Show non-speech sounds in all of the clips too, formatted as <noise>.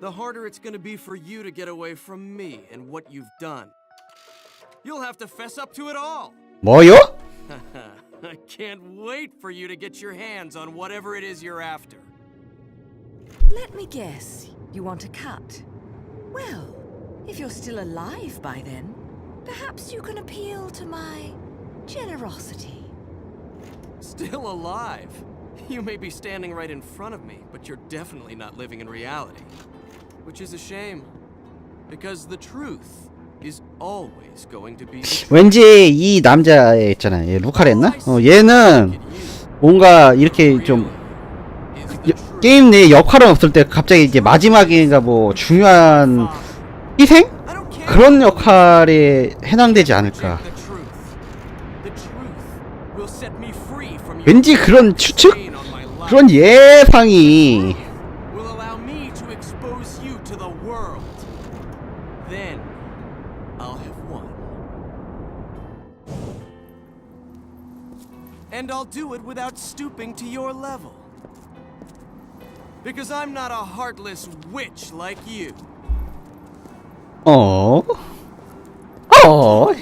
the harder it's gonna be for you to get away from me and what you've done. You'll have to fess up to it all. <laughs> 뭐요? I can't wait for you to get your hands on whatever it is you're after. Let me guess. You want a cut? Well, if you're still alive by then, perhaps you can appeal to my generosity. Still alive. You may be standing right in front of me, but you're definitely not living in reality. Which is a shame. Because the truth is always going to be the. 왠지 이 남자 있잖아. 얘 루카랬나? 어, 얘는 뭔가 이렇게 좀 Is 여- truth. 게임 내 역할은 없을 때 갑자기 이제 마지막인가 뭐 중요한 희생? I don't care. 그런 역할에 해당되지 않을까. The truth. The truth will set me free from your 왠지 그런 추측? pain on my life. 그런 예상이 And I'll do it without stooping to your level. Because I'm not a heartless witch like you. 어? 어? Oh,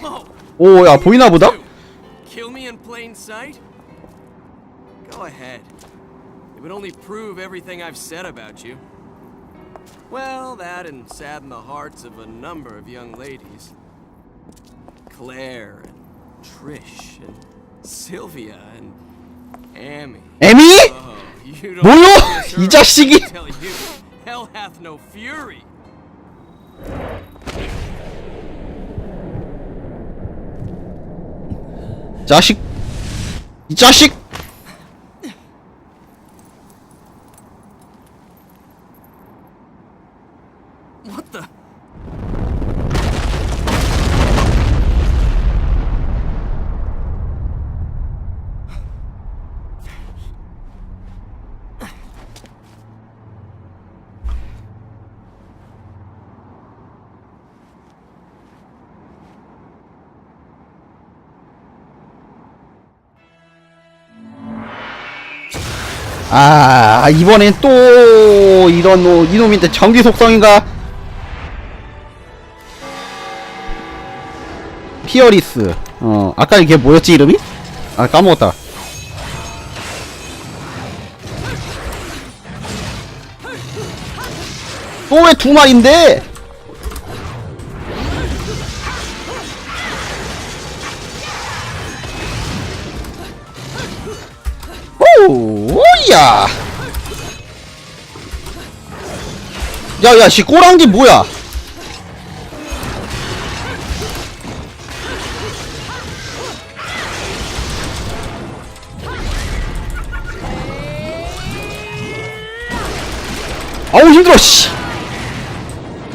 오, 야 보이나 보다? Kill me in plain sight? Go ahead. It would only prove everything I've said about you. Well, that and sadden the hearts of a number of young ladies. Claire and Trish and Sylvia and Amy. Oh, don't 뭐요? 이 자식이? Hell hath no fury. 자식 이 자식 아 이번엔 또 이런 놈 이놈인데 전기 속성인가? 피어리스. 어 아까 이게 뭐였지 이름이? 아 까먹었다. 또 왜 두 마리인데? 오야 야야 씨 꼬랑지 뭐야? 아우 힘들어 씨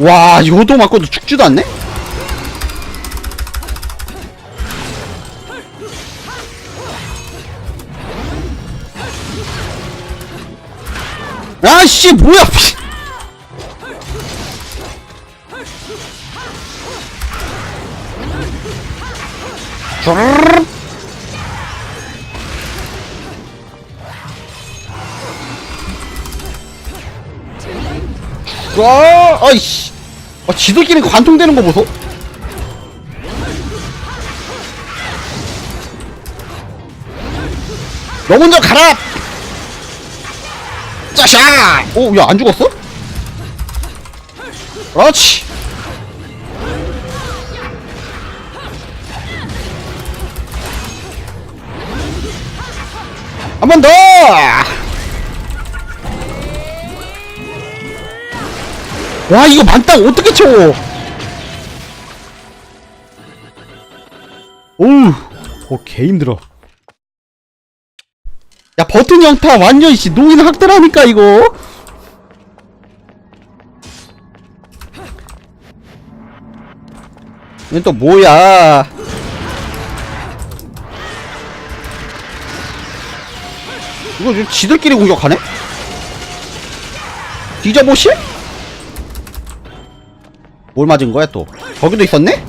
와 이것도 맞고도 죽지도 않네? 아씨 뭐야 와, 아이씨. 아, 지들끼리 관통되는 거 보소? 너 먼저 가라! 짜샤! 오, 야, 안 죽었어? 그렇지! 한 번 더! 와, 이거 만땅 어떻게 쳐! 오우, 어, 개 힘들어. 야 버튼 영타 완전 씨 노인 학대라니까 이거 이건 또 뭐야 이거 지금 지들끼리 공격하네? 뒤져보시? 뭘 맞은 거야 또? 거기도 있었네?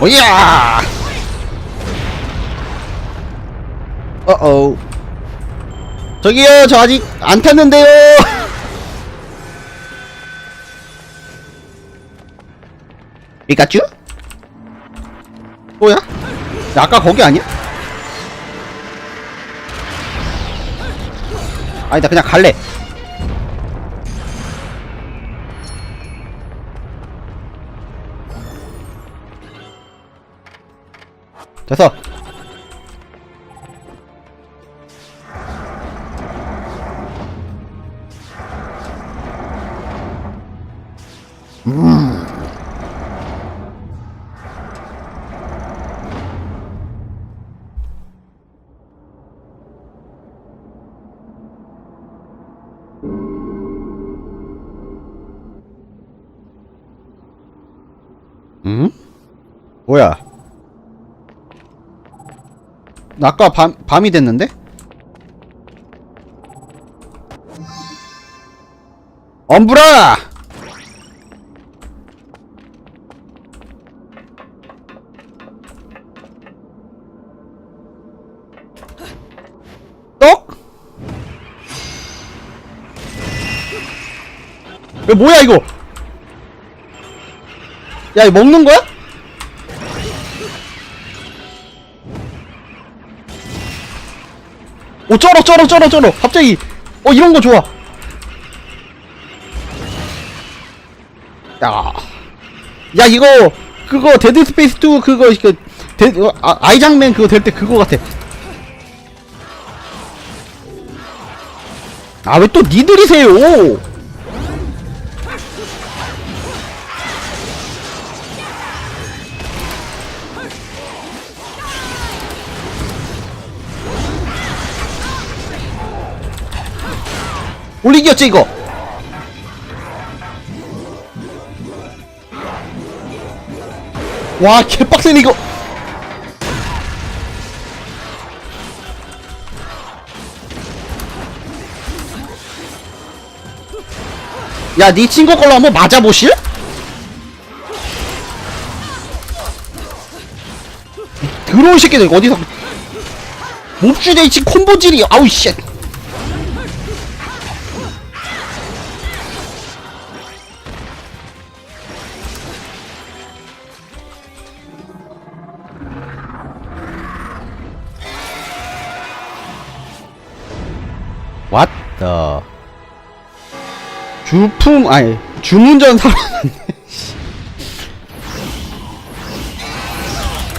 오야! 어어. 저기요, 저 아직 안 탔는데요. <laughs> 피카츄? 뭐야? 나 아까 거기 아니야? 아니다, 그냥 갈래. 됐어. 아까 밤, 밤이 됐는데? 엄브라! 떡? 야, 뭐야, 이거? 야, 이거 먹는 거야? 오 쩔어 쩔어 쩔어 쩔어. 갑자기. 어 이런 거 좋아. 야, 야 이거 그거 데드 스페이스 2 그거 그 데, 어, 아, 아이장맨 그거 될 때 그거 같아. 아 왜 또 니들이세요 올리기였지 이거. 와 개빡세네 이거. 야니 친구 걸로 한번 맞아보실? 더러운 새끼들 어디서 몹주대이치 콤보질이 아우 씨 The? 주품 아니 주문전 살아났네 씨. <laughs>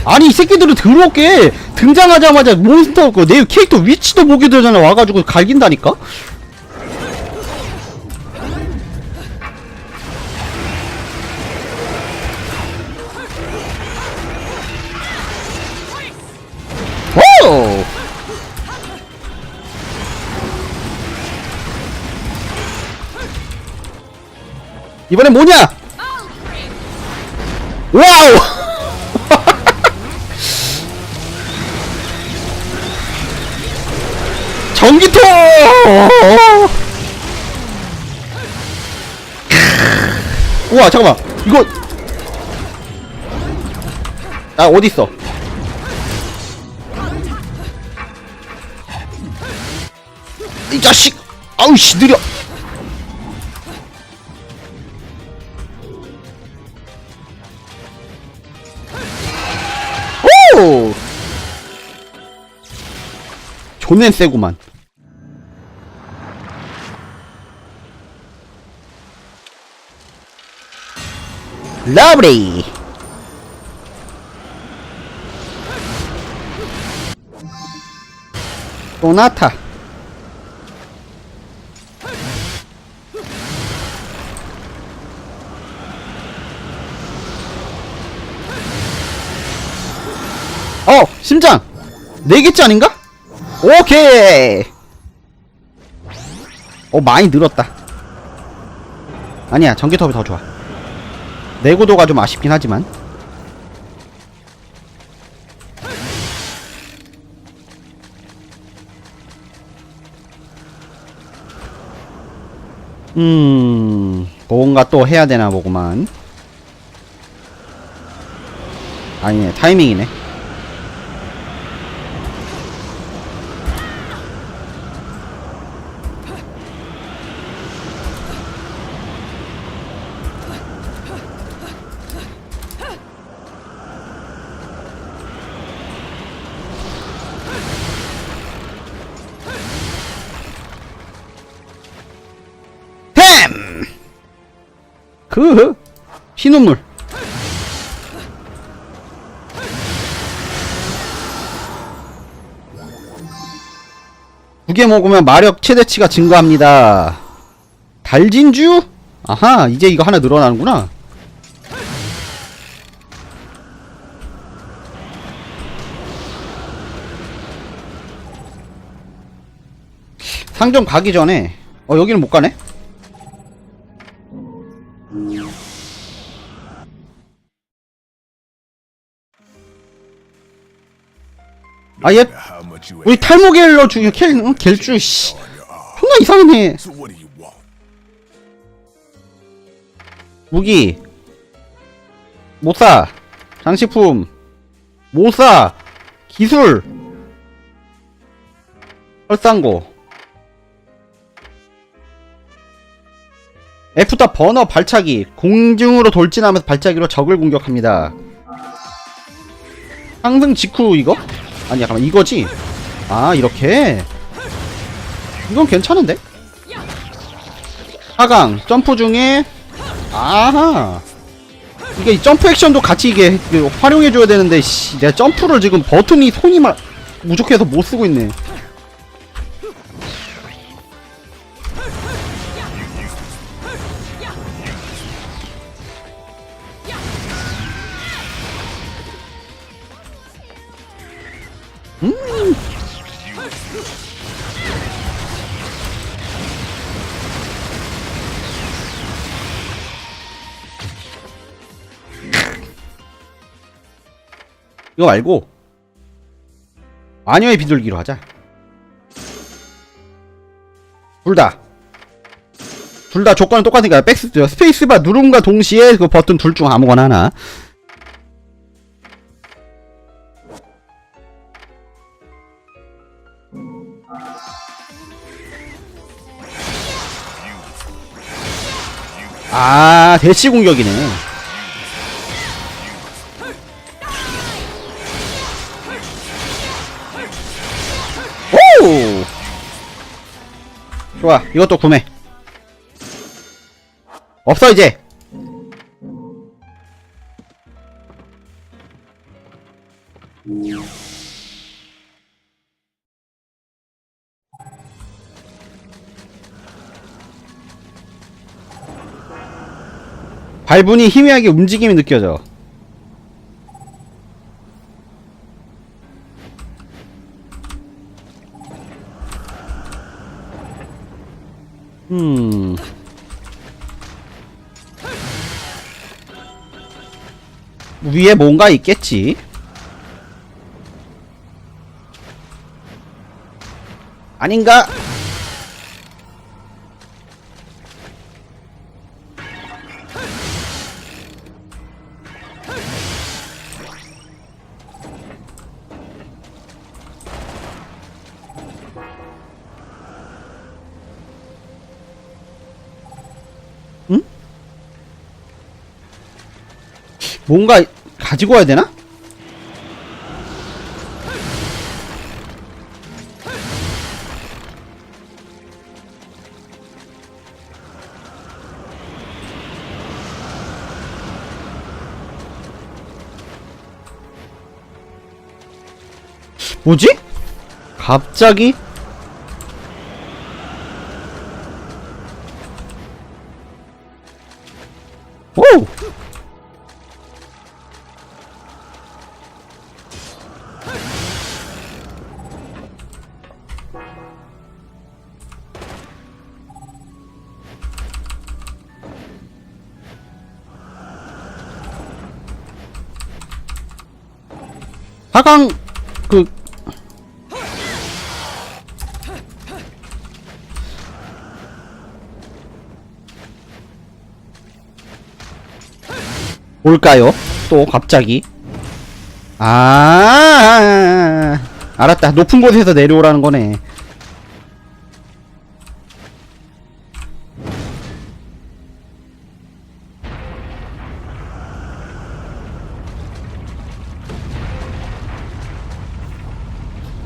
아니 이 새끼들은 더럽게 등장하자마자 몬스터 그내 캐릭터 위치도 보게 되잖아. 와가지고 갈긴다니까 이번엔 뭐냐? 와우! <laughs> 전기톱! <laughs> 우와 잠깐만 이거 아 어딨어 이 자식 아우씨 느려 존엔 세구만. 러브리! 소나타. 어! 심장! 네 개째 아닌가? 오케이! 어, 많이 늘었다. 아니야, 전기톱이 더 좋아. 내구도가 좀 아쉽긴 하지만. 음, 뭔가 또 해야 되나 보구만. 아니네 타이밍이네 그 신혼물. 두 개 먹으면 마력 최대치가 증가합니다. 달진주? 아하 이제 이거 하나 늘어나는구나. 상점 가기 전에 어 여기는 못 가네 much you 우리 탈모겔러 중에 켈, 응? 겔주 씨. 존나 이상해? 무기. 못 사. 장식품. 못 사. 기술. 헐상고. F다 버너 발차기. 공중으로 돌진하면서 발차기로 적을 공격합니다. 상승 직후 이거? 아니 잠깐만 이거지? 아 이렇게? 이건 괜찮은데? 하강 점프 중에 아하 이게 이 점프 액션도 같이 이게 그 활용해줘야 되는데 씨 내가 점프를 지금 버튼이 손이 막 부족해서 못 쓰고 있네 이거 말고 마녀의 비둘기로 하자. 둘다. 둘 다 조건은 똑같으니까 백스 스페이스바 누름과 동시에 그 버튼 둘 중 아무거나 하나. 아 대시 공격이네 좋아, 이것도 구매. 없어, 이제! 발분이 희미하게 움직임이 느껴져. 위에 뭔가 있겠지. 아닌가? 뭔가 가지고 와야 되나? 뭐지? 갑자기? 하강 그 뭘까요? 또 갑자기 아, 알았다. 높은 곳에서 내려오라는 거네.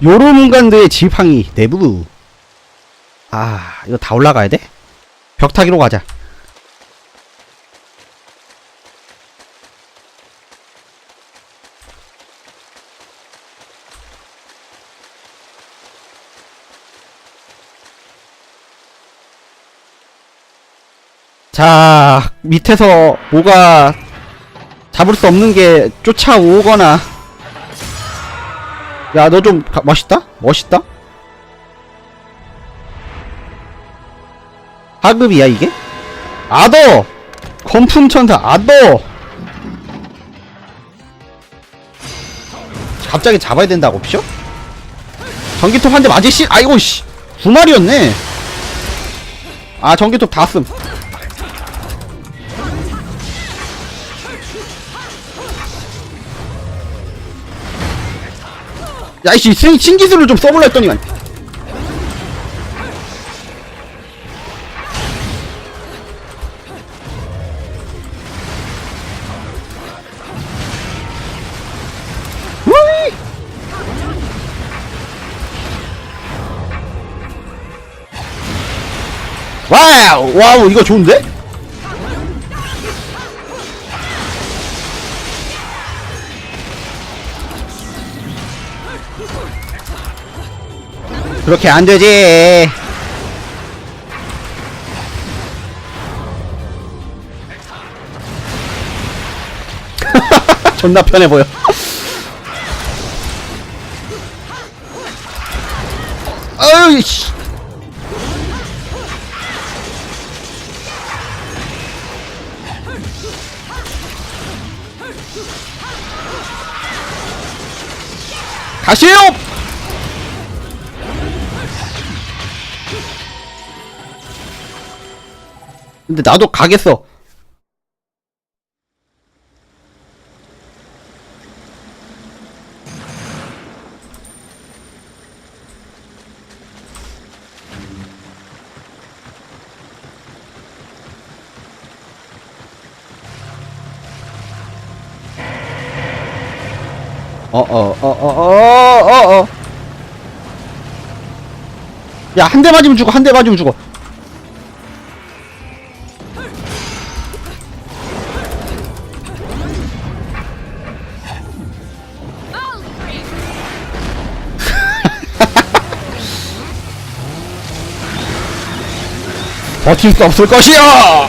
요르문간드의 지팡이 내부. 아, 이거 다 올라가야 돼? 벽타기로 가자. 자, 밑에서 뭐가 잡을 수 없는 게 쫓아오거나. 야, 너 좀 멋있다? 멋있다? 하급이야, 이게? 아더! 건품천사, 아더! 갑자기 잡아야 된다고, 피죠? 전기톱 한 대 맞을 시, 아이고, 씨! 두 마리였네! 아, 전기톱 다 쓴. 야, 이씨, 신, 신기술을 좀 써볼라 했더니만. 와우! 와우, 이거 좋은데? 그렇게 안 되지. <laughs> 존나 편해 보여. <laughs> 아유, 씨. 가시오! 근데 나도 가겠어. 어, 어, 어, 어, 어, 어, 어. 야, 한 대 맞으면 죽어, 한 대 맞으면 죽어. <laughs> 버틸 수 없을 것이야!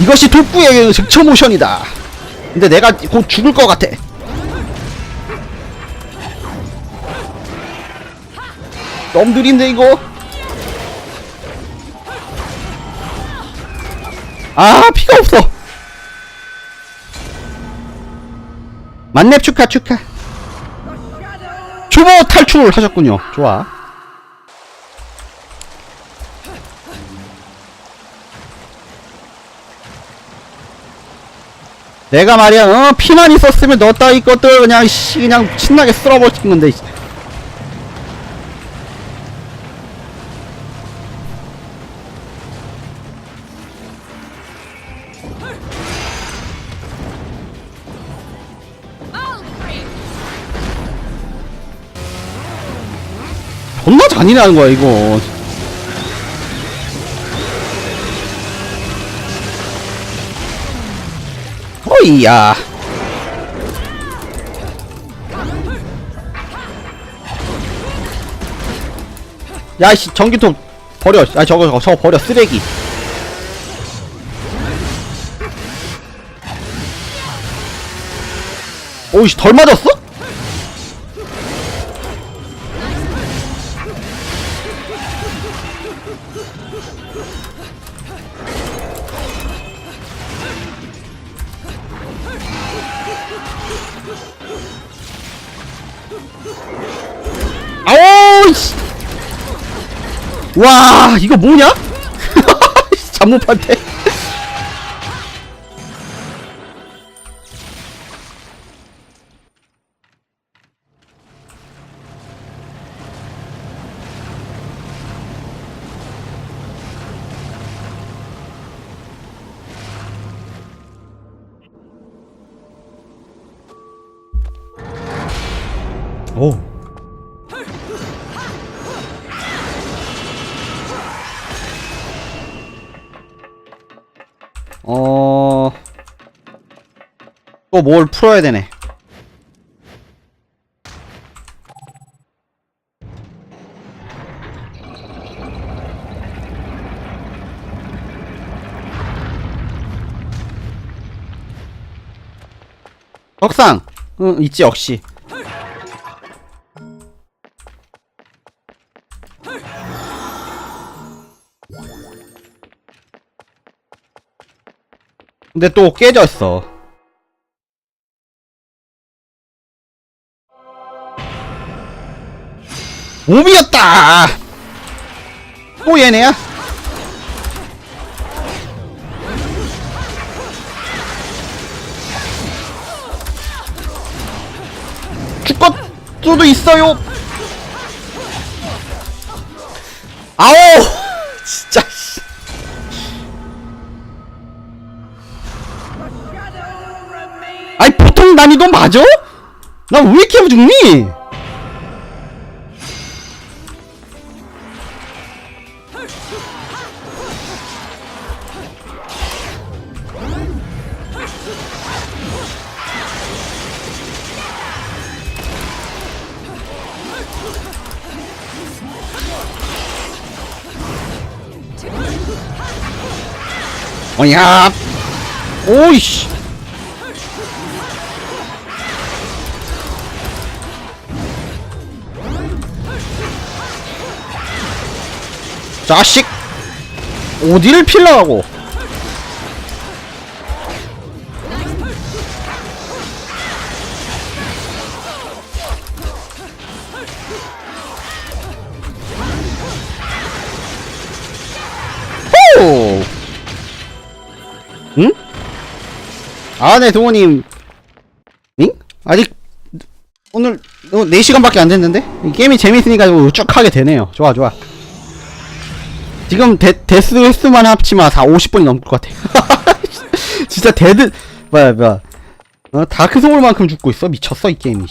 이것이 독구의 득처 모션이다. 근데 내가 곧 죽을 것 같아. 너무 느린데 이거? 아 피가 없어. 만렙 축하 축하. 초보 탈출 하셨군요. 좋아. 내가 말이야, 어, 피만 있었으면 너 따위 것들 그냥, 씨, 그냥 신나게 쓸어버린 건데, 씨. 존나 잔인한 거야, 이거. 이야. 야이씨 전기톱 버려. 아 저거 저거, 저거 버려 쓰레기. 오이씨 덜 맞았어? 와 이거 뭐냐? <laughs> 잠못한테 또 뭘 풀어야 되네. 석상! 응, 있지, 역시. 근데 또 깨졌어. 오비였다! 또 얘네야? 죽을 수도 있어요! 아오! <laughs> 진짜, 씨. 아니, 보통 난이도 맞아? 나 왜 이렇게 죽니? 어야. 오이씨. 자식. 어디를 필라하고 응? 아, 네, 동호님. 응? 아직, 오늘, 어, 4시간밖에 안 됐는데? 이 게임이 재밌으니까 쭉 하게 되네요. 좋아, 좋아. 지금 데, 데스 횟수만 합치면 다 50분이 넘을 것 같아. <laughs> 진짜 데드, 뭐야, 뭐야. 어, 다크 소울만큼 죽고 있어? 미쳤어, 이 게임이,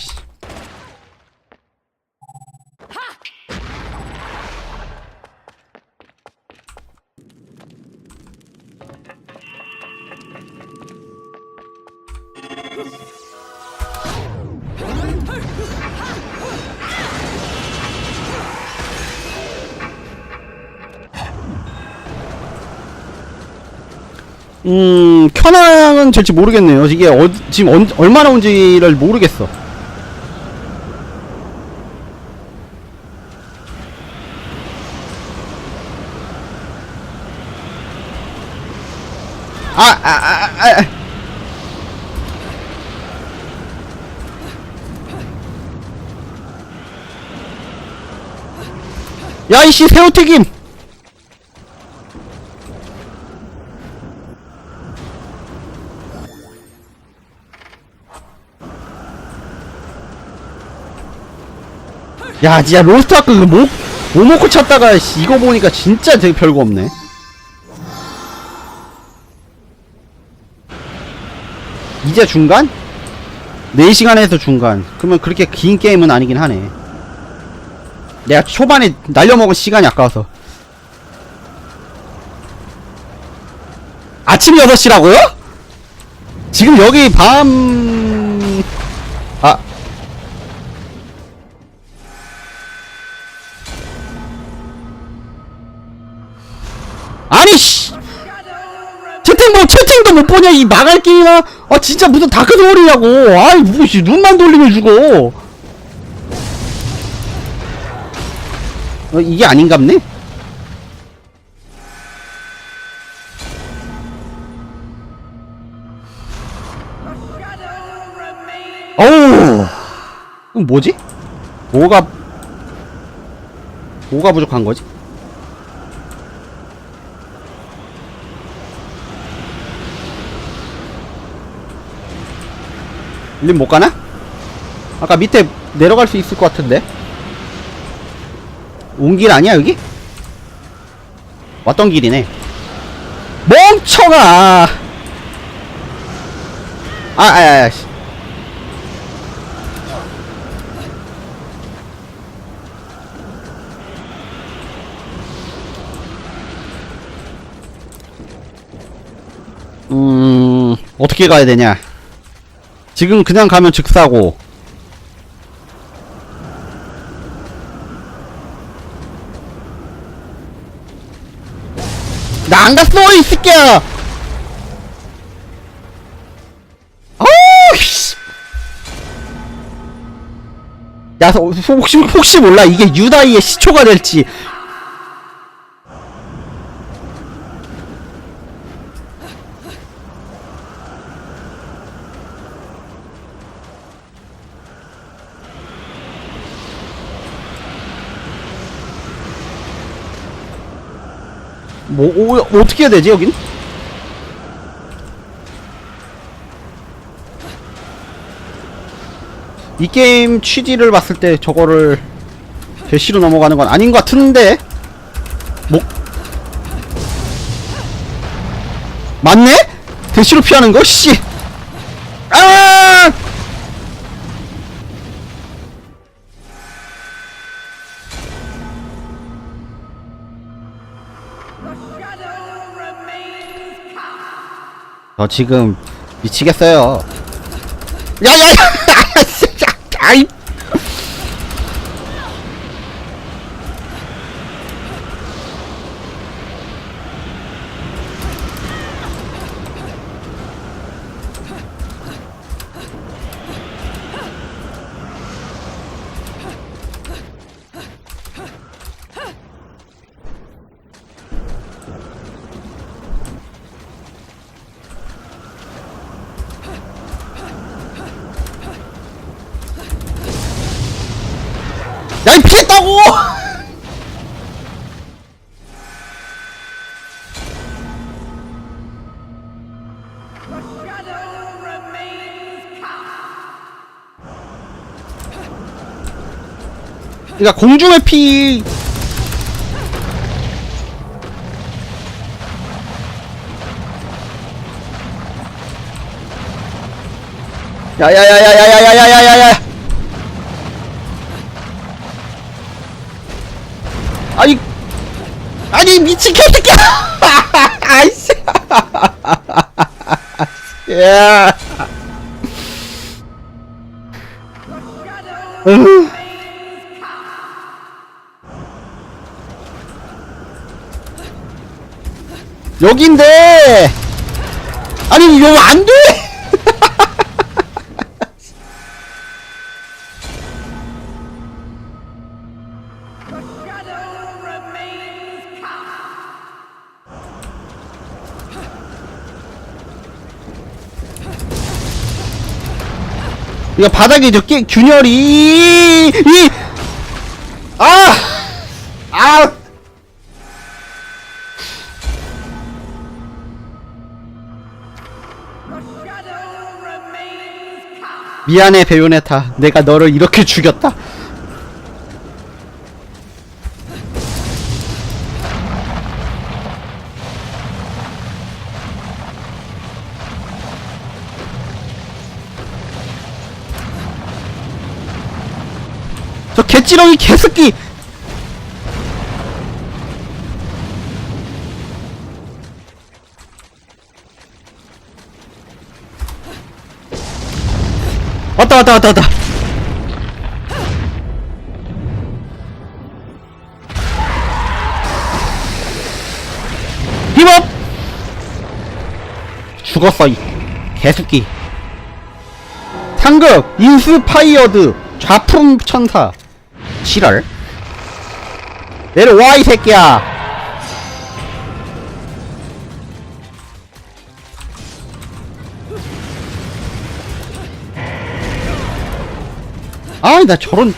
음, 켜낭은 될지 모르겠네요. 이게 어, 지금 언, 얼마나 온지를 모르겠어. 아, 아, 아, 아, 아. 야, 이씨, 새우튀김! 야, 진짜 로스트아크 그 뭐, 뭐 먹고 찾다가 씨, 이거 보니까 진짜 되게 별거 없네. 이제 중간? 4시간에서 중간. 그러면 그렇게 긴 게임은 아니긴 하네. 내가 초반에 날려먹은 시간이 아까워서. 아침 6시라고요? 지금 여기 밤... 아니 씨! 채팅 뭐 채팅도 못 보냐 이 망할 게임아 아 진짜 무슨 다크 소울이냐고. 아이 무씨 눈만 돌리면 죽어. 어 이게 아닌갑네? 어우! 뭐지? 뭐가 뭐가 부족한 거지 님 못 가나? 아까 밑에 내려갈 수 있을 것 같은데. 온 길 아니야 여기? 왔던 길이네. 멍청아. 아, 아, 아, 씨. 음, 어떻게 가야 되냐? 지금 그냥 가면 즉사고. 나 안 갔어 이 새끼야! 야 서- 혹시 혹시 몰라? 이게 유다이의 시초가 될지 뭐 오, 어떻게 해야 되지 여긴? 이 게임 취지를 봤을 때 저거를 대시로 넘어가는 건 아닌 것 같은데 뭐 맞네? 대시로 피하는 거? 씨! 저 지금 미치겠어요. 야야야! 아이! 야, 이 피했다고! 그러니까 공중의 피 야야야야야야야야야 미친 개새끼야! <laughs> 아이씨. 야 으. 여긴데! 아니 이거 안 돼 이거 바닥에 저끼 균열이 이 아! 아! 미안해 베요네타 내가 너를 이렇게 죽였다 저 개찌렁이 개새끼! 왔다 왔다 왔다 왔다. 힘업! 죽었어 이 개새끼. 상급 인스파이어드 좌품 천사 지랄 내려와 이 새끼야. 아이 나 저런